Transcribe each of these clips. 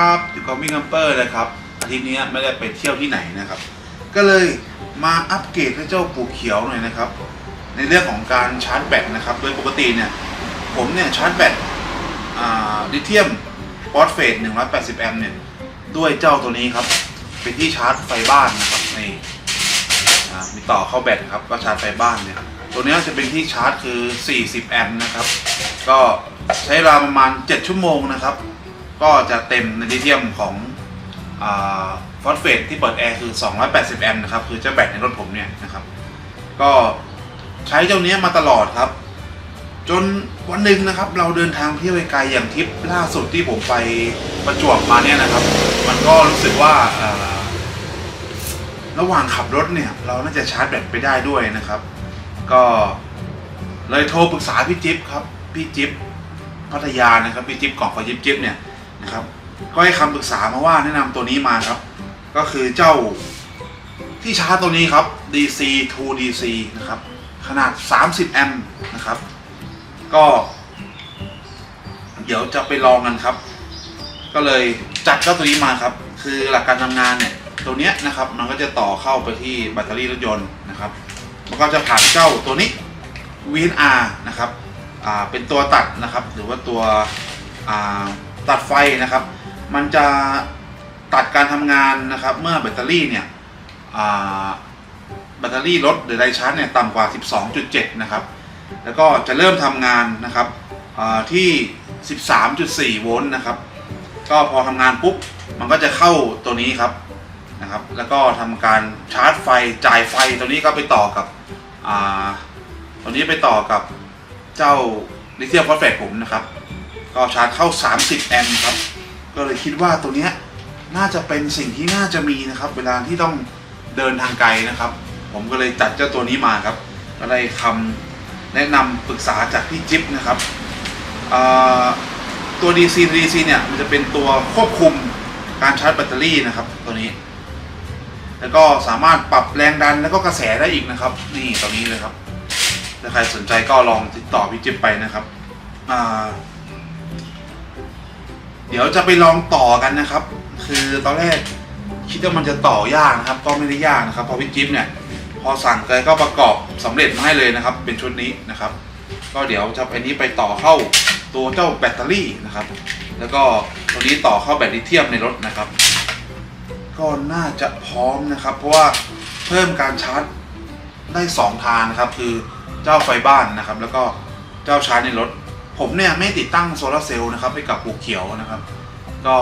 ครับอยู่กับวิ่งคัมเปอร์นะครับอาทิตย์นี้ไม่ได้ไปเที่ยวที่ไหนนะครับ ก็เลยมาอัปเกรดให้เจ้าปูเขียวหน่อยนะครับ ในเรื่องของการชาร์จแบตนะครับ โดยปกติเนี่ย ผมเนี่ยชาร์จแบตลิเธียมฟอสเฟต180 แอมป์เนี่ย ด้วยเจ้าตัวนี้ครับ เป็นที่ชาร์จไฟบ้านนะครับนี่มีต่อเข้าแบตครับก็ชาร์จไฟบ้านเนี่ยตัวนี้จะเป็นที่ชาร์จคือ 40 แอมป์นะครับ ก็ใช้เวลาประมาณ 7 ชั่วโมงนะครับ ก็จะเต็มในลิเธียมของฟอสเฟตที่เปิดแอร์คือ 280 แอมป์นะครับ คือเจ้าแบตในรถผมเนี่ยนะครับ ก็ใช้เจ้าเนี้ยมาตลอดครับ จนวันหนึ่งนะครับ เราเดินทางเที่ยวไกลอย่างทริปล่าสุดที่ผมไปประจวบมาเนี่ยนะครับ มันก็รู้สึกว่าระหว่างขับรถเนี่ย เราน่าจะชาร์จแบตไปได้ด้วยนะครับ ก็เลยโทรปรึกษาพี่จิ๊บครับ พี่จิ๊บพัทยานะครับ พี่จิ๊บกล่องขอจิ๊บจิ๊บเนี่ย นะครับ ก็ให้คำปรึกษามาว่าแนะนำตัวนี้มาครับ ก็คือเจ้าที่ชาร์จตัวนี้ครับ DC to DC นะครับ ขนาด 30 แอมป์นะครับ ก็ เดี๋ยวจะไปลองกันครับ ก็เลยจัดเจ้าตัวนี้มาครับ คือหลักการทำงานเนี่ยตัวเนี้ยนะครับ มันก็จะต่อเข้าไปที่แบตเตอรี่รถยนต์นะครับมันก็จะผ่านเจ้าตัวนี้ VNR นะครับ อ่า เป็นตัวตัดนะครับ หรือว่าตัว อ่า ตัดไฟนะครับ มันจะตัดการทำงานนะครับ เมื่อแบตเตอรี่เนี่ยแบตเตอรี่รถหรือไดชาร์จเนี่ยต่ำกว่า 12.7 นะครับ แล้วก็จะเริ่มทำงานนะครับที่ 13.4 โวลต์นะครับ ก็พอทำงานปุ๊บ มันก็จะเข้าตัวนี้ครับนะครับ แล้วก็ทำการชาร์จไฟจ่ายไฟตัวนี้ก็ไปต่อกับตัวนี้ไปต่อกับเจ้าลิเธียมฟอสเฟตผมนะครับ ก็ชาร์จเข้า 30 แอมป์ครับ ก็เลยคิดว่าตัวเนี้ยน่าจะเป็นสิ่งที่น่าจะมีนะครับ เวลาที่ต้องเดินทางไกลนะครับ ผมก็เลยจัดเจ้าตัวนี้มาครับก็ได้คำแนะนำปรึกษาจากพี่จิ๊บนะครับตัว DC DC เนี่ยมันจะเป็นตัวควบคุมการชาร์จแบตเตอรี่นะครับ ตัวนี้ แล้วก็สามารถปรับแรงดันแล้วก็กระแสได้อีกนะครับ นี่ตัวนี้เลยครับถ้าใครสนใจก็ลองติดต่อพี่จิ๊บไปนะครับอ่า เดี๋ยวจะไปลองต่อกันนะครับ คือตอนแรกคิดว่ามันจะต่อยากนะครับ ก็ไม่ได้ยากนะครับเพอพี่จิ๊บเนี่ย พอสั่งเลยก็ประกอบสำเร็จมาให้เลยนะครับ เป็นชุดนี้นะครับ ก็เดี๋ยวจะไปนี้ไปต่อเข้าตัวเจ้าแบตเตอรี่นะครับ แล้วก็ตัวนี้ต่อเข้าแบตลิเธียมในรถนะครับ ก็น่าจะพร้อมนะครับ เพราะว่าเพิ่มการชาร์จได้สองทางนะครับ คือเจ้าไฟบ้านนะครับ แล้วก็เจ้าชาร์จในรถ ผมเนี่ยไม่ติดตั้งโซลาร์เซลล์นะครับให้กับปลูกเขียวนะครับ ก็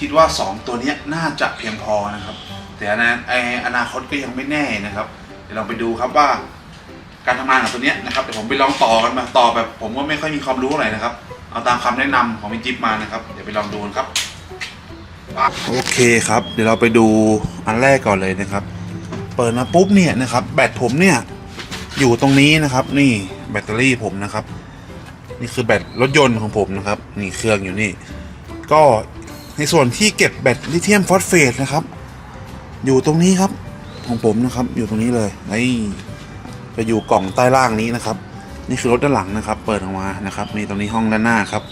คิดว่า 2 ตัวนี้น่าจะเพียงพอนะครับ แต่อนาไออนาคตก็ยังไม่แน่นะครับ เดี๋ยวลองไปดูครับว่า การทำงานของตัวนี้นะครับเดี๋ยวผมไปลองต่อกันมาต่อแบบ ผมก็ไม่ค่อยมีความรู้อะไรนะครับ เอาตามคำแนะนำของพี่จิ๊บมานะครับ เดี๋ยวไปลองดูกันครับโอเคครับ เดี๋ยวเราไปดูอันแรกก่อนเลยนะครับ เปิดมาปุ๊บเนี่ยนะครับ แบตผมเนี่ยอยู่ตรงนี้นะครับ นี่แบตเตอรี่ผมนะครับ นี่คือแบตรถยนต์ของผมนะครับนี่เครื่องอยู่นี่ ก็ในส่วนที่เก็บแบตลิเธียมฟอสเฟตนะครับ อยู่ตรงนี้ครับของผมนะครับ อยู่ตรงนี้เลยนี่จะอยู่กล่องใต้ล่างนี้นะครับ นี่คือรถด้านหลังนะครับ เปิดออกมานะครับนี่ตรงนี้ห้องด้านหน้าครับ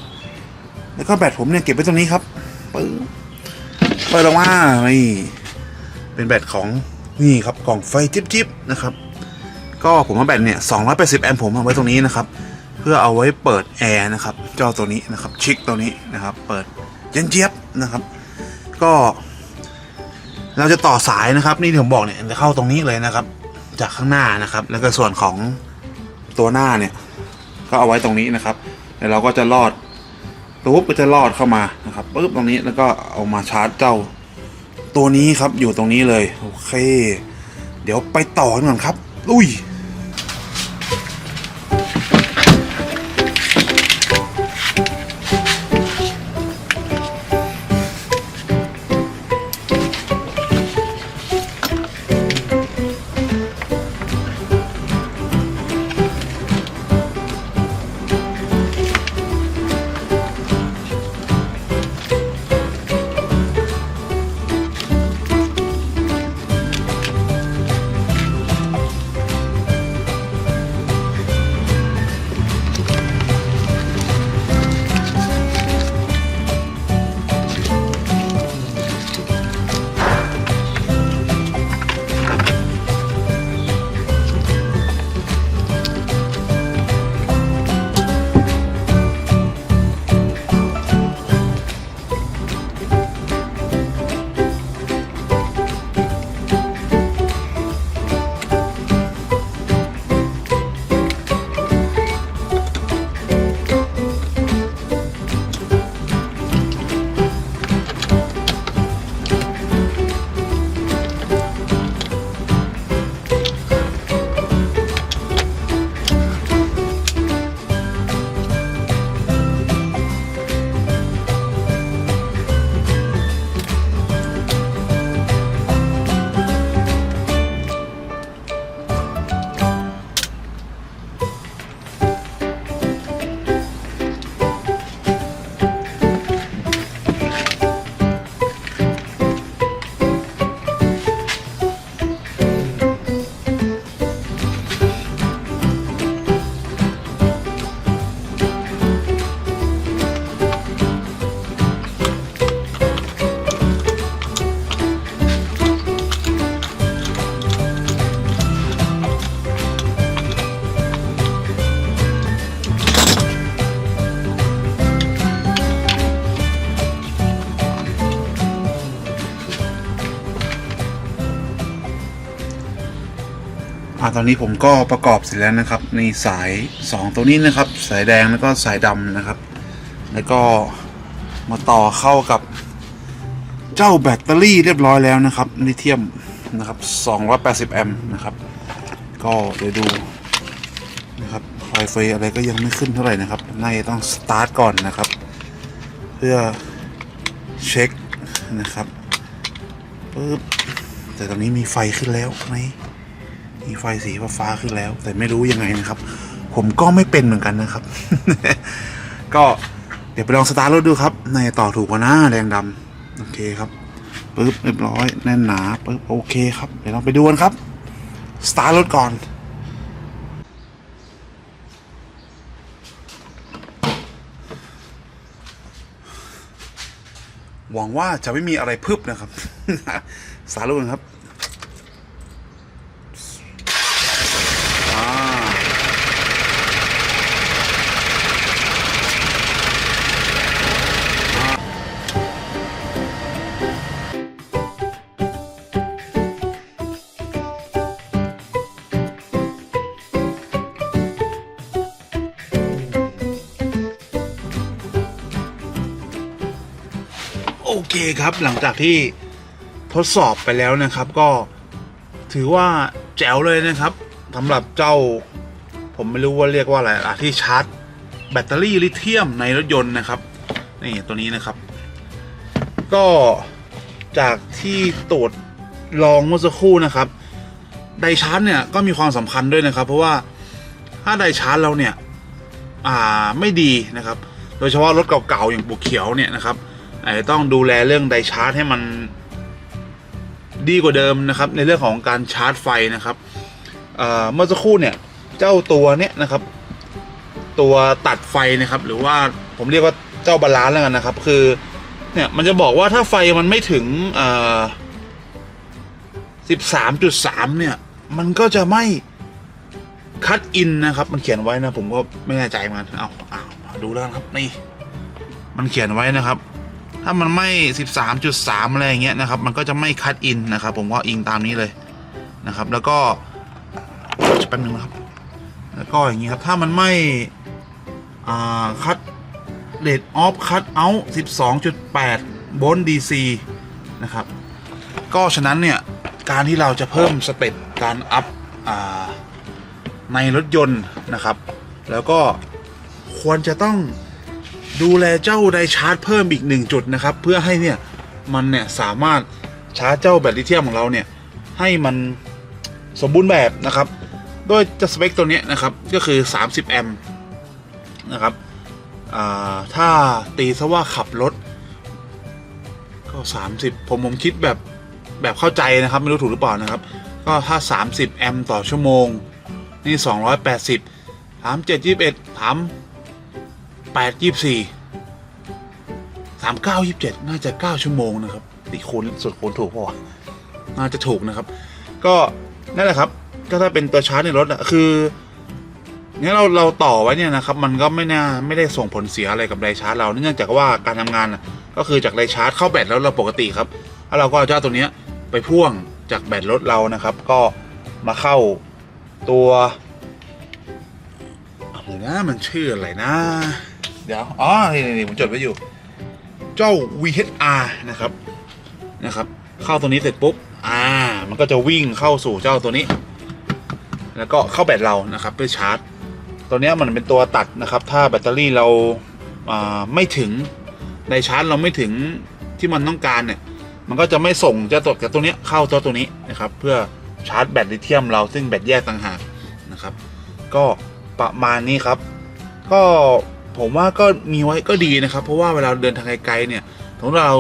แล้วก็แบตผมเนี่ยเก็บไว้ตรงนี้ครับปึ๊บเปิดออกมานี่เป็นแบตของนี่ครับกล่องไฟจิ๊บจิบๆนะครับ ก็ผมว่าแบตเนี่ย280แอมป์ผมเอาไว้ตรงนี้นะครับ เพื่อเอาไว้เปิดแอร์นะครับ เจ้าตัวนี้นะครับ ชิคตัวนี้นะครับ เปิดเย็นเจี๊ยบนะครับ ก็ เราจะต่อสายนะครับนี่ที่ผมบอกเนี่ยจะเข้าตรงนี้เลยนะครับ จากข้างหน้านะครับ แล้วก็ส่วนของตัวหน้าเนี่ย ก็เอาไว้ตรงนี้นะครับแล้วเราก็จะลอดปุ๊บก็จะลอดเข้ามานะครับปุ๊บตรงนี้แล้วก็เอามาชาร์จเจ้าตัวนี้ครับอยู่ตรงนี้เลย โอเค เดี๋ยวไปต่อกันก่อนครับอุ้ย่าตอนนี้ผมก็ประกอบเสร็จแล้วนะครับ ในสาย 2 ตัวนี้นะครับ สายแดงแล้วก็สายดำนะครับ แล้วก็มาต่อเข้ากับเจ้าแบตเตอรี่เรียบร้อยแล้วนะครับลิเธียมนะครับ280 แอมป์นะครับ ก็เดี๋ยวดูนะครับไฟเฟอะไรก็ยังไม่ขึ้นเท่าไหร่นะครับน่าจะต้องสตาร์ทก่อนนะครับ เพื่อเช็คนะครับปึ๊บแต่ตอนนี้มีไฟขึ้นแล้วไหม มีไฟสีฟ้าขึ้นแล้ว แต่ไม่รู้ยังไงนะครับ ผมก็ไม่เป็นเหมือนกันนะครับ ก็เดี๋ยวไปลองสตาร์ทรถดูครับ ในต่อถูกกว่านะแรงดำโอเคครับปึ๊บเรียบร้อยแน่นหนาปึ๊บโอเคครับเดี๋ยวเราไปดูกันครับสตาร์ทรถก่อนหวังว่าจะไม่มีอะไรพึบนะครับ สารุนครับ เคครับหลังจากที่ทดสอบไปแล้วนะครับ ก็ถือว่าแจ๋วเลยนะครับสำหรับเจ้า ผมไม่รู้ว่าเรียกว่าอะไรอะที่ชาร์จ แบตเตอรี่ลิเธียมในรถยนต์นะครับนี่ตัวนี้นะครับ ก็จากที่ตรวจลองเมื่อสักครู่นะครับไดชาร์จเนี่ยก็มีความสำคัญด้วยนะครับ เพราะว่าถ้าไดชาร์จเราเนี่ย อ่าไม่ดีนะครับ โดยเฉพาะรถเก่าๆอย่างบุกเขียวเนี่ยนะครับ อาจจะต้องดูแลเรื่องไดชาร์จให้มันดีกว่าเดิมนะครับ ในเรื่องของการชาร์จไฟนะครับเมื่อสักครู่เนี่ยเจ้าตัวเนี้ยนะครับ ตัวตัดไฟนะครับ หรือว่าผมเรียกว่าเจ้าบาลานซ์แล้วกันนะครับ คือเนี่ยมันจะบอกว่าถ้าไฟมันไม่ถึงเออสิบสามจุดสามเนี่ย มันก็จะไม่คัดอินนะครับ มันเขียนไว้นะ ผมก็ไม่แน่ใจมันเอาเอาดูแล้วครับนี่ มันเขียนไว้นะครับ ถ้ามันไม่สิบสามจุดสามอะไรอย่างเงี้ยนะครับ มันก็จะไม่คัดอินนะครับ ผมก็อิงตามนี้เลยนะครับ แล้วก็จะแป๊บนึงนะครับ แล้วก็อย่างนี้ครับ ถ้ามันไม่คัดเลดออฟคัดเอาท์12.8โวลต์ DC นะครับ ก็ฉะนั้นเนี่ย การที่เราจะเพิ่มสเต็ปการอัพในรถยนต์นะครับ แล้วก็ควรจะต้อง ดูแลเจ้าไดชาร์จเพิ่มอีกหนึ่งจุดนะครับ เพื่อให้เนี่ยมันเนี่ยสามารถชาร์จเจ้าแบตลิเธียมของเราเนี่ยให้มันสมบูรณ์แบบนะครับ โดยจะสเปคตัวนี้นะครับก็คือ 30 แอมป์นะครับอ่าถ้าตีซะว่าขับรถก็ 30 ผมผมคิดแบบแบบเข้าใจนะครับ ไม่รู้ถูกหรือเปล่านะครับ ก็ถ้า 30 แอมป์ต่อชั่วโมง นี่ 280 ถาม7 21ถาม8 24 39 27น่าจะ9ชั่วโมงนะครับตีคูณสุดคูณถูกป่าวะน่าจะถูกนะครับ ก็นั่นแหละครับก็ถ้าเป็นตัวชาร์จในรถอะคือเนี่ยเราเราต่อไว้เนี่ยนะครับ มันก็ไม่น่าไม่ได้ส่งผลเสียอะไรกับไดชาร์จเราเนื่องจากว่าการทำงานก็คือจากไดชาร์จเข้าแบตแล้วเราปกติครับแล้วเราก็เอาเจ้าตัวเนี้ยไปพ่วงจากแบตรถเรานะครับ ก็มาเข้าตัวอะไรนะมันชื่ออะไรนะ เดี๋ยว อ๋อ นี่นี่ผมจดไว้อยู่ เจ้า VHR นะครับ นะครับ เข้าตัวนี้เสร็จปุ๊บ อ่า มันก็จะวิ่งเข้าสู่เจ้าตัวนี้ แล้วก็เข้าแบตเรานะครับเพื่อชาร์จ ตัวนี้มันเป็นตัวตัดนะครับ ถ้าแบตเตอรี่เราอ่าไม่ถึงในชาร์จเราไม่ถึงที่มันต้องการเนี่ย มันก็จะไม่ส่งเจ้าตัวจากตัวนี้เข้าเจ้าตัวนี้นะครับ เพื่อชาร์จแบตลิเธียมเราซึ่งแบตแยกต่างหากนะครับ ก็ประมาณนี้ครับ ก็ ผมว่าก็มีไว้ก็ดีนะครับ เพราะว่าเวลาเดินทางไกลๆเนี่ยสมมติเรา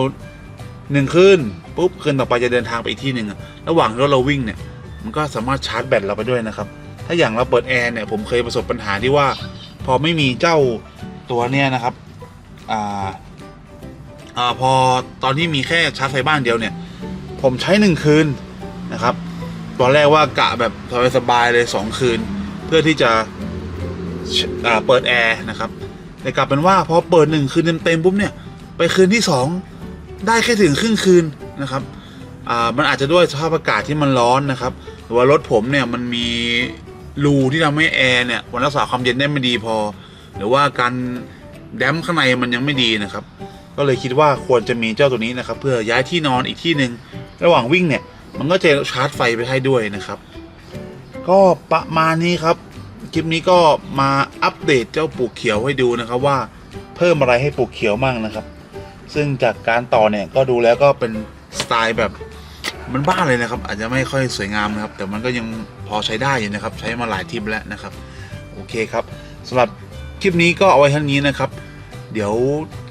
หนึ่งคืนปุ๊บคืนต่อไปจะเดินทางไปอีกที่หนึ่งระหว่างที่เราวิ่งเนี่ยมันก็สามารถชาร์จแบตเราไปด้วยนะครับ ถ้าอย่างเราเปิดแอร์เนี่ยผมเคยประสบปัญหาที่ว่า พอไม่มีเจ้าตัวเนี่ยนะครับอ่าอ่าพอตอนที่มีแค่ชาร์จไฟบ้านเดียวเนี่ย ผมใช้หนึ่งคืนนะครับตอนแรกว่ากะแบบสบายๆเลยสองคืน เพื่อที่จะเปิดแอร์นะครับ แต่กลับเป็นว่าพอเปิดหนึ่งคืนเต็มๆปุ๊บเนี่ยไปคืนที่สองได้แค่ถึงครึ่งคืนนะครับอ่ามันอาจจะด้วยสภาพอากาศที่มันร้อนนะครับหรือว่ารถผมเนี่ยมันมีรูที่ทำให้แอร์เนี่ยมันรักษาความเย็นได้ไม่ดีพอ หรือว่าการแดมข้างในมันยังไม่ดีนะครับ ก็เลยคิดว่าควรจะมีเจ้าตัวนี้นะครับ เพื่อย้ายที่นอนอีกที่หนึ่งระหว่างวิ่งเนี่ย มันก็จะชาร์จไฟไปให้ด้วยนะครับ ก็ประมาณนี้ครับ คลิปนี้ก็มาอัปเดตเจ้าปลูกเขียวให้ดูนะครับว่าเพิ่มอะไรให้ปลูกเขียวมั่งนะครับ ซึ่งจากการต่อเนี่ยก็ดูแล้วก็เป็นสไตล์แบบมันบ้านเลยนะครับ อาจจะไม่ค่อยสวยงามนะครับ แต่มันก็ยังพอใช้ได้อยู่นะครับ ใช้มาหลายทิปแล้วนะครับ โอเคครับสำหรับคลิปนี้ก็เอาไว้เท่านี้นะครับ เดี๋ยว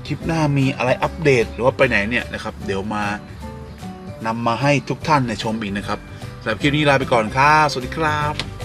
คลิปหน้ามีอะไรอัปเดตหรือว่าไปไหนเนี่ยนะครับ เดี๋ยวมานำมาให้ทุกท่านในชมอีกนะครับสำหรับคลิปนี้ลาไปก่อนครับสวัสดีครับ